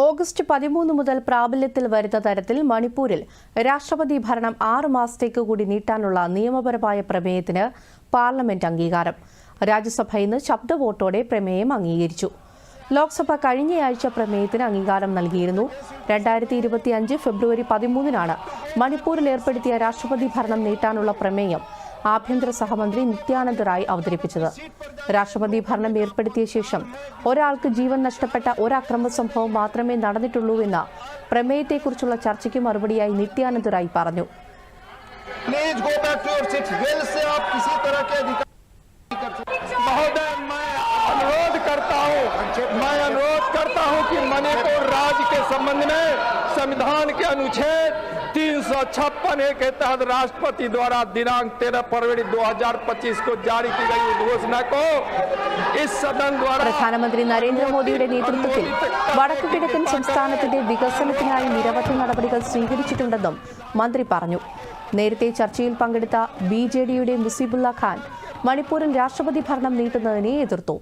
August പതിമൂന്ന് മുതൽ പ്രാബല്യത്തിൽ വരുന്ന തരത്തിൽ മണിപ്പൂരിൽ രാഷ്ട്രപതി ഭരണം ആറ് മാസത്തേക്ക് കൂടി നീട്ടാനുള്ള നിയമപരമായ പ്രമേയത്തിന് പാർലമെന്റ് അംഗീകാരം. രാജ്യസഭ ഇന്ന് ശബ്ദ വോട്ടോടെ പ്രമേയം അംഗീകരിച്ചു. ലോക്സഭ കഴിഞ്ഞയാഴ്ച പ്രമേയത്തിന് അംഗീകാരം നൽകിയിരുന്നു രണ്ടായിരത്തി ഇരുപത്തിയഞ്ച് ഫെബ്രുവരി പതിമൂന്നിനാണ് മണിപ്പൂരിൽ ഏർപ്പെടുത്തിയ രാഷ്ട്രപതി ഭരണം നീട്ടാനുള്ള പ്രമേയം ആഭ്യന്തര സഹമന്ത്രി നിത്യാനന്ദ റായ് അവതരിപ്പിച്ചത് രാഷ്ട്രപതി ഭരണം ഏർപ്പെടുത്തിയ ശേഷം ഒരാൾക്ക് ജീവൻ നഷ്ടപ്പെട്ട ഒരക്രമ സംഭവം മാത്രമേ നടന്നിട്ടുള്ളൂവെന്ന പ്രമേയത്തെക്കുറിച്ചുള്ള ചർച്ചയ്ക്ക് മറുപടിയായി നിത്യാനന്ദ റായ് പറഞ്ഞു प्लीज गो बैक संबंध में संविधान के अनुच्छेद तीन सौ छप्पन ए के तहत राष्ट्रपति द्वारा दिनांक 13 फरवरी 2025 को जारी की गई घोषणा को इस सदन द्वारा പ്രധാനമന്ത്രി നരേന്ദ്രമോദിയുടെ നേതൃത്വത്തിൽ വടക്കു കിഴക്കൻ സംസ്ഥാനത്തിന്റെ വികസനത്തിനായി നിരവധി നടപടികൾ സ്വീകരിച്ചിട്ടുണ്ടെന്നും മന്ത്രി പറഞ്ഞു നേരത്തെ ചർച്ചയിൽ പങ്കെടുത്ത ബി ജെ ഡിയുടെ മുസീബുള്ള ഖാൻ മണിപ്പൂരിൽ രാഷ്ട്രപതി ഭരണം നീട്ടുന്നതിനെ എതിർത്തു